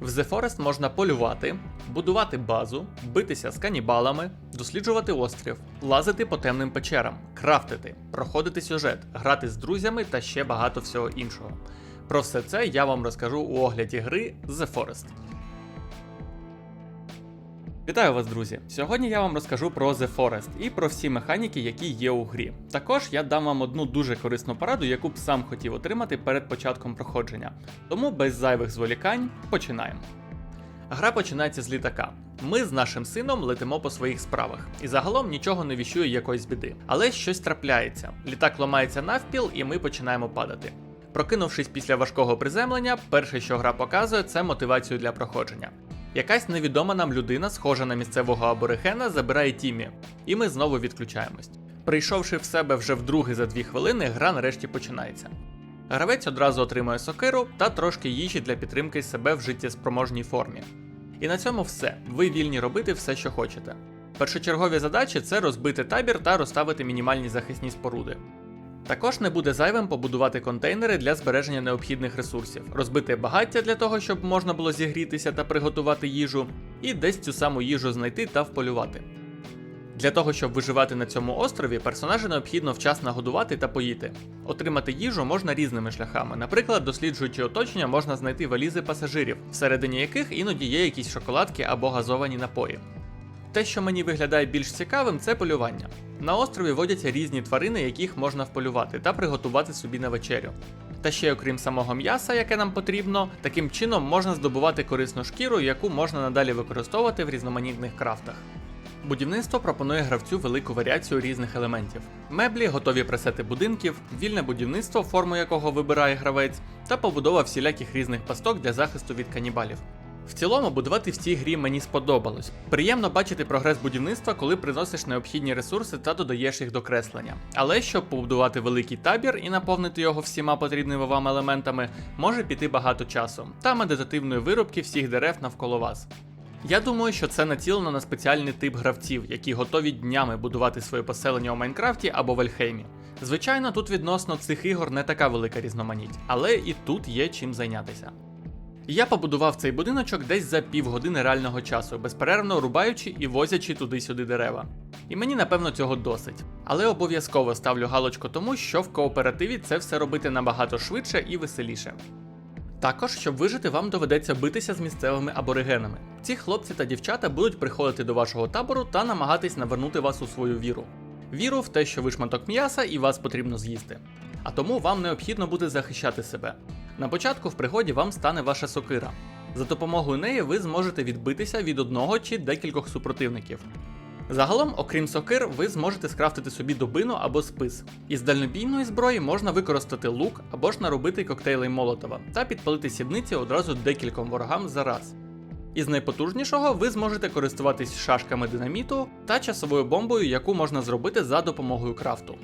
В The Forest можна полювати, будувати базу, битися з канібалами, досліджувати острів, лазити по темним печерам, крафтити, проходити сюжет, грати з друзями та ще багато всього іншого. Про все це я вам розкажу у огляді гри The Forest. Вітаю вас, друзі! Сьогодні я вам розкажу про The Forest і про всі механіки, які є у грі. Також я дам вам одну дуже корисну пораду, яку б сам хотів отримати перед початком проходження. Тому без зайвих зволікань починаємо. Гра починається з літака. Ми з нашим сином летимо по своїх справах, і загалом нічого не віщує якоїсь біди. Але щось трапляється. Літак ламається навпіл, і ми починаємо падати. Прокинувшись після важкого приземлення, перше, що гра показує, це мотивацію для проходження. Якась невідома нам людина, схожа на місцевого аборигена, забирає Тімі, і ми знову відключаємось. Прийшовши в себе вже вдруге за дві хвилини, гра нарешті починається. Гравець одразу отримує сокиру та трошки їжі для підтримки себе в життєспроможній формі. І на цьому все. Ви вільні робити все, що хочете. Першочергові задачі це розбити табір та розставити мінімальні захисні споруди. Також не буде зайвим побудувати контейнери для збереження необхідних ресурсів, розбити багаття для того, щоб можна було зігрітися та приготувати їжу, і десь цю саму їжу знайти та вполювати. Для того, щоб виживати на цьому острові, персонажа необхідно вчасно годувати та поїти. Отримати їжу можна різними шляхами. Наприклад, досліджуючи оточення, можна знайти валізи пасажирів, всередині яких іноді є якісь шоколадки або газовані напої. Те, що мені виглядає більш цікавим, це полювання. На острові водяться різні тварини, яких можна вполювати та приготувати собі на вечерю. Та ще окрім самого м'яса, яке нам потрібно, таким чином можна здобувати корисну шкіру, яку можна надалі використовувати в різноманітних крафтах. Будівництво пропонує гравцю велику варіацію різних елементів: меблі, готові пресети будинків, вільне будівництво, форму якого вибирає гравець, та побудова всіляких різних пасток для захисту від канібалів. В цілому будувати в цій грі мені сподобалось. Приємно бачити прогрес будівництва, коли приносиш необхідні ресурси та додаєш їх до креслення. Але щоб побудувати великий табір і наповнити його всіма потрібними вам елементами, може піти багато часу та медитативної вирубки всіх дерев навколо вас. Я думаю, що це націлено на спеціальний тип гравців, які готові днями будувати своє поселення у Майнкрафті або в Ельхеймі. Звичайно, тут відносно цих ігор не така велика різноманіть, але і тут є чим зайнятися. Я побудував цей будиночок десь за півгодини реального часу, безперервно рубаючи і возячи туди-сюди дерева. І мені напевно цього досить. Але обов'язково ставлю галочку тому, що в кооперативі це все робити набагато швидше і веселіше. Також, щоб вижити, вам доведеться битися з місцевими аборигенами. Ці хлопці та дівчата будуть приходити до вашого табору та намагатись навернути вас у свою віру. Віру в те, що ви шматок м'яса і вас потрібно з'їсти. А тому вам необхідно буде захищати себе. На початку в пригоді вам стане ваша сокира. За допомогою неї ви зможете відбитися від одного чи декількох супротивників. Загалом, окрім сокир, ви зможете скрафтити собі дубину або спис. Із дальнобійної зброї можна використати лук або ж наробити коктейлей Молотова та підпалити сідниці одразу декільком ворогам за раз. Із найпотужнішого ви зможете користуватись шашками динаміту та часовою бомбою, яку можна зробити за допомогою крафту.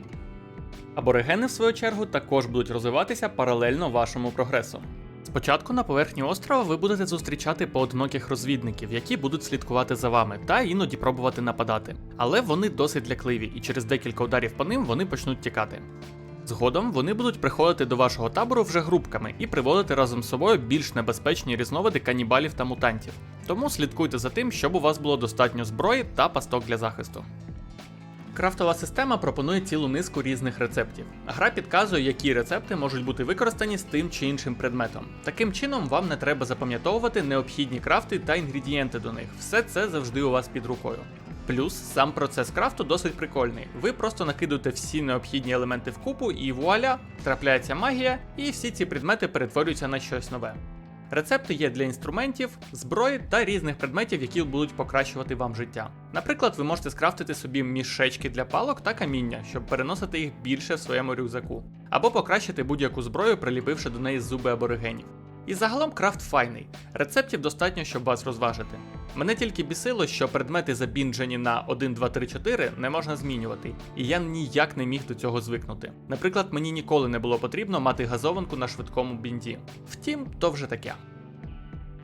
Аборигени, в свою чергу, також будуть розвиватися паралельно вашому прогресу. Спочатку на поверхні острова ви будете зустрічати поодиноких розвідників, які будуть слідкувати за вами та іноді пробувати нападати. Але вони досить лякливі, і через декілька ударів по ним вони почнуть тікати. Згодом вони будуть приходити до вашого табору вже групками і приводити разом з собою більш небезпечні різновиди канібалів та мутантів. Тому слідкуйте за тим, щоб у вас було достатньо зброї та пасток для захисту. Крафтова система пропонує цілу низку різних рецептів. Гра підказує, які рецепти можуть бути використані з тим чи іншим предметом. Таким чином, вам не треба запам'ятовувати необхідні крафти та інгредієнти до них. Все це завжди у вас під рукою. Плюс сам процес крафту досить прикольний. Ви просто накидуєте всі необхідні елементи в купу, і вуаля, трапляється магія, і всі ці предмети перетворюються на щось нове. Рецепти є для інструментів, зброї та різних предметів, які будуть покращувати вам життя. Наприклад, ви можете скрафтити собі мішечки для палок та каміння, щоб переносити їх більше в своєму рюкзаку, або покращити будь-яку зброю, приліпивши до неї зуби аборигенів. І загалом крафт файний. Рецептів достатньо, щоб вас розважити. Мене тільки бісило, що предмети забінджені на 1, 2, 3, 4 не можна змінювати, і я ніяк не міг до цього звикнути. Наприклад, мені ніколи не було потрібно мати газованку на швидкому бінді. Втім, то вже таке.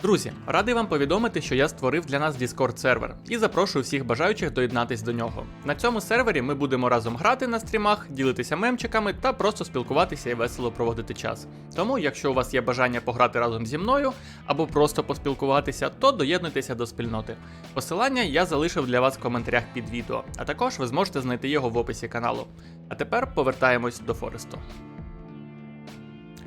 Друзі, радий вам повідомити, що я створив для нас Discord сервер і запрошую всіх бажаючих доєднатись до нього. На цьому сервері ми будемо разом грати на стрімах, ділитися мемчиками та просто спілкуватися і весело проводити час. Тому, якщо у вас є бажання пограти разом зі мною або просто поспілкуватися, то доєднуйтеся до спільноти. Посилання я залишив для вас в коментарях під відео, а також ви зможете знайти його в описі каналу. А тепер повертаємось до Форесту.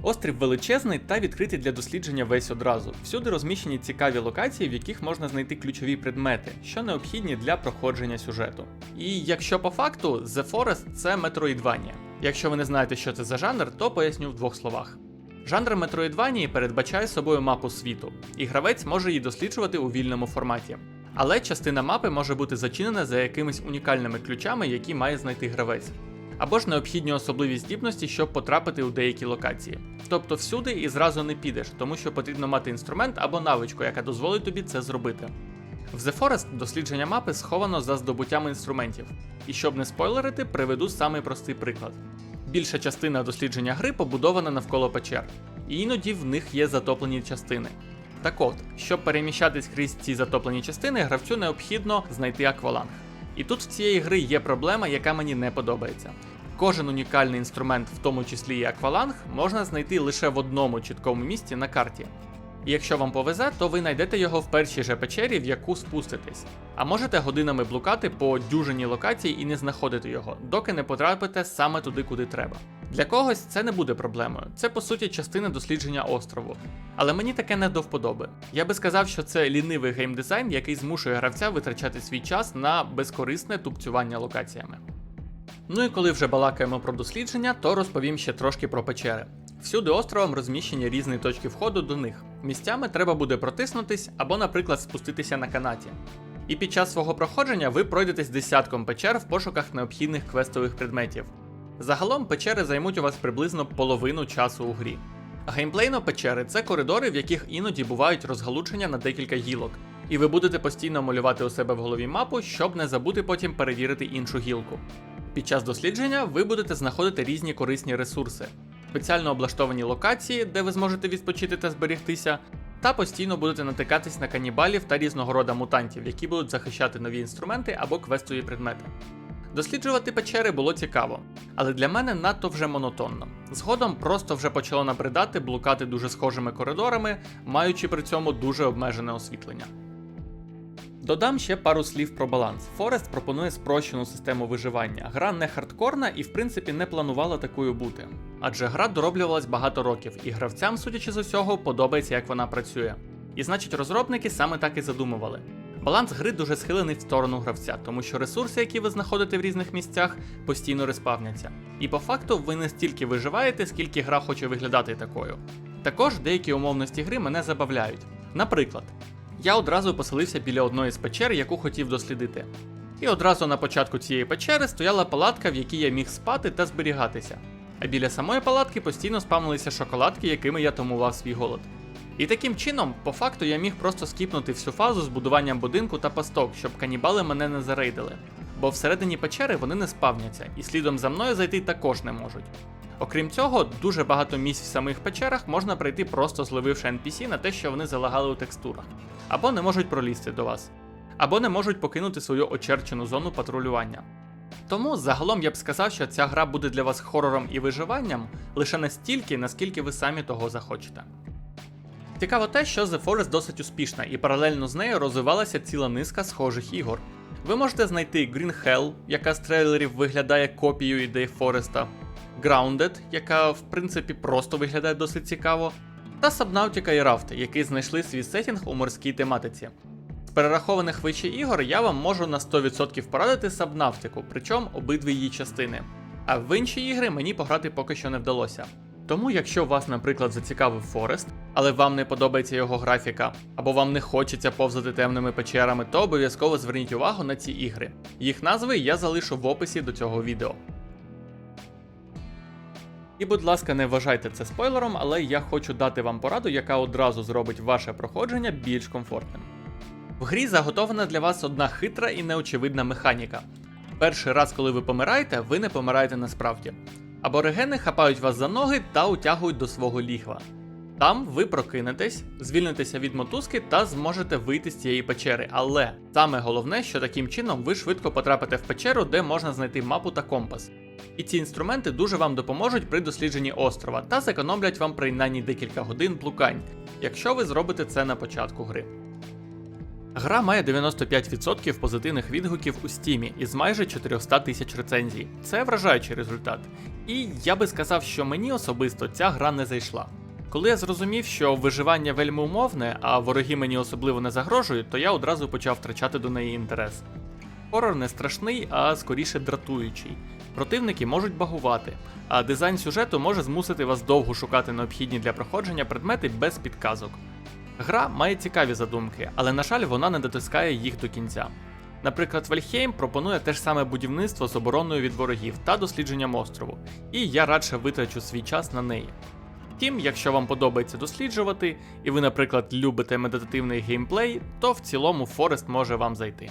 Острів величезний та відкритий для дослідження весь одразу. Всюди розміщені цікаві локації, в яких можна знайти ключові предмети, що необхідні для проходження сюжету. І якщо по факту, The Forest це Metroidvania. Якщо ви не знаєте, що це за жанр, то поясню в двох словах. Жанр Metroidvania передбачає собою мапу світу, і гравець може її досліджувати у вільному форматі. Але частина мапи може бути зачинена за якимись унікальними ключами, які має знайти гравець або ж необхідні особливі здібності, щоб потрапити у деякі локації. Тобто всюди і зразу не підеш, тому що потрібно мати інструмент або навичку, яка дозволить тобі це зробити. В The Forest дослідження мапи сховано за здобуттям інструментів, і щоб не спойлерити, приведу самий простий приклад. Більша частина дослідження гри побудована навколо печер, і іноді в них є затоплені частини. Так от, щоб переміщатись крізь ці затоплені частини, гравцю необхідно знайти акваланг. І тут в цієї гри є проблема, яка мені не подобається. Кожен унікальний інструмент, в тому числі і акваланг, можна знайти лише в одному чіткому місці на карті. І якщо вам повезе, то ви знайдете його в першій же печері, в яку спуститесь. А можете годинами блукати по дюжині локації і не знаходити його, доки не потрапите саме туди, куди треба. Для когось це не буде проблемою, це по суті частина дослідження острову. Але мені таке не до вподоби. Я би сказав, що це лінивий геймдизайн, який змушує гравця витрачати свій час на безкорисне тупцювання локаціями. Ну і коли вже балакаємо про дослідження, то розповім ще трошки про печери. Всюди островом розміщені різні точки входу до них. Місцями треба буде протиснутись або, наприклад, спуститися на канаті. І під час свого проходження ви пройдетесь десятком печер в пошуках необхідних квестових предметів. Загалом печери займуть у вас приблизно половину часу у грі. Геймплейно печери це коридори, в яких іноді бувають розгалучення на декілька гілок, і ви будете постійно малювати у себе в голові мапу, щоб не забути потім перевірити іншу гілку. Під час дослідження ви будете знаходити різні корисні ресурси, спеціально облаштовані локації, де ви зможете відпочити та зберігтися, та постійно будете натикатись на канібалів та різного роду мутантів, які будуть захищати нові інструменти або квестові предмети. Досліджувати печери було цікаво, але для мене надто вже монотонно. Згодом просто вже почало набридати блукати дуже схожими коридорами, маючи при цьому дуже обмежене освітлення. Додам ще пару слів про баланс. Форест пропонує спрощену систему виживання. Гра не хардкорна і, в принципі, не планувала такою бути. Адже гра дороблювалась багато років, і гравцям, судячи з усього, подобається, як вона працює. І значить, розробники саме так і задумували. Баланс гри дуже схилений в сторону гравця, тому що ресурси, які ви знаходите в різних місцях, постійно респавняться. І по факту ви не стільки виживаєте, скільки гра хоче виглядати такою. Також деякі умовності гри мене забавляють. Наприклад, я одразу поселився біля одної з печер, яку хотів дослідити. І одразу на початку цієї печери стояла палатка, в якій я міг спати та зберігатися. А біля самої палатки постійно спавнилися шоколадки, якими я томував свій голод. І таким чином, по факту, я міг просто скіпнути всю фазу з будуванням будинку та пасток, щоб канібали мене не зарейдили. Бо всередині печери вони не спавняться, і слідом за мною зайти також не можуть. Окрім цього, дуже багато місць в самих печерах можна пройти просто злививши NPC на те, що вони залагали у текстурах, або не можуть пролізти до вас, або не можуть покинути свою очерчену зону патрулювання. Тому загалом я б сказав, що ця гра буде для вас хорором і виживанням лише настільки, наскільки ви самі того захочете. Цікаво те, що The Forest досить успішна, і паралельно з нею розвивалася ціла низка схожих ігор. Ви можете знайти Green Hell, яка з трейлерів виглядає копією ідей Фореста, Grounded, яка в принципі просто виглядає досить цікаво, та Subnautica і Raft, які знайшли свій сетінг у морській тематиці. З перерахованих вище ігор я вам можу на 100% порадити Subnautica, причому обидві її частини. А в інші ігри мені пограти поки що не вдалося. Тому, якщо вас, наприклад, зацікавив Форест, але вам не подобається його графіка, або вам не хочеться повзати темними печерами, то обов'язково зверніть увагу на ці ігри. Їх назви я залишу в описі до цього відео. І, будь ласка, не вважайте це спойлером, але я хочу дати вам пораду, яка одразу зробить ваше проходження більш комфортним. В грі заготована для вас одна хитра і неочевидна механіка. Перший раз, коли ви помираєте, ви не помираєте насправді. Аборигени хапають вас за ноги та утягують до свого лігва. Там ви прокинетесь, звільнитеся від мотузки та зможете вийти з цієї печери. Але саме головне, що таким чином ви швидко потрапите в печеру, де можна знайти мапу та компас. І ці інструменти дуже вам допоможуть при дослідженні острова та зекономлять вам принаймні декілька годин блукань, якщо ви зробите це на початку гри. Гра має 95% позитивних відгуків у стімі із майже 400 тисяч рецензій. Це вражаючий результат. І я би сказав, що мені особисто ця гра не зайшла. Коли я зрозумів, що виживання вельми умовне, а вороги мені особливо не загрожують, то я одразу почав втрачати до неї інтерес. Хорор не страшний, а скоріше дратуючий. Противники можуть багувати, а дизайн сюжету може змусити вас довго шукати необхідні для проходження предмети без підказок. Гра має цікаві задумки, але на жаль, вона не дотискає їх до кінця. Наприклад, Вальхейм пропонує те ж саме будівництво з обороною від ворогів та дослідженням острову, і я радше витрачу свій час на неї. Втім, якщо вам подобається досліджувати, і ви, наприклад, любите медитативний геймплей, то в цілому Форест може вам зайти.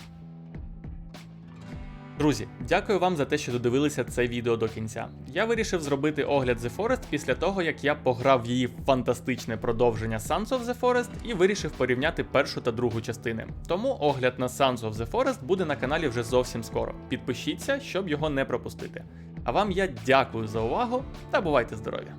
Друзі, дякую вам за те, що додивилися це відео до кінця. Я вирішив зробити огляд The Forest після того, як я пограв її фантастичне продовження Sons of the Forest і вирішив порівняти першу та другу частини. Тому огляд на Sons of the Forest буде на каналі вже зовсім скоро. Підпишіться, щоб його не пропустити. А вам я дякую за увагу та бувайте здорові!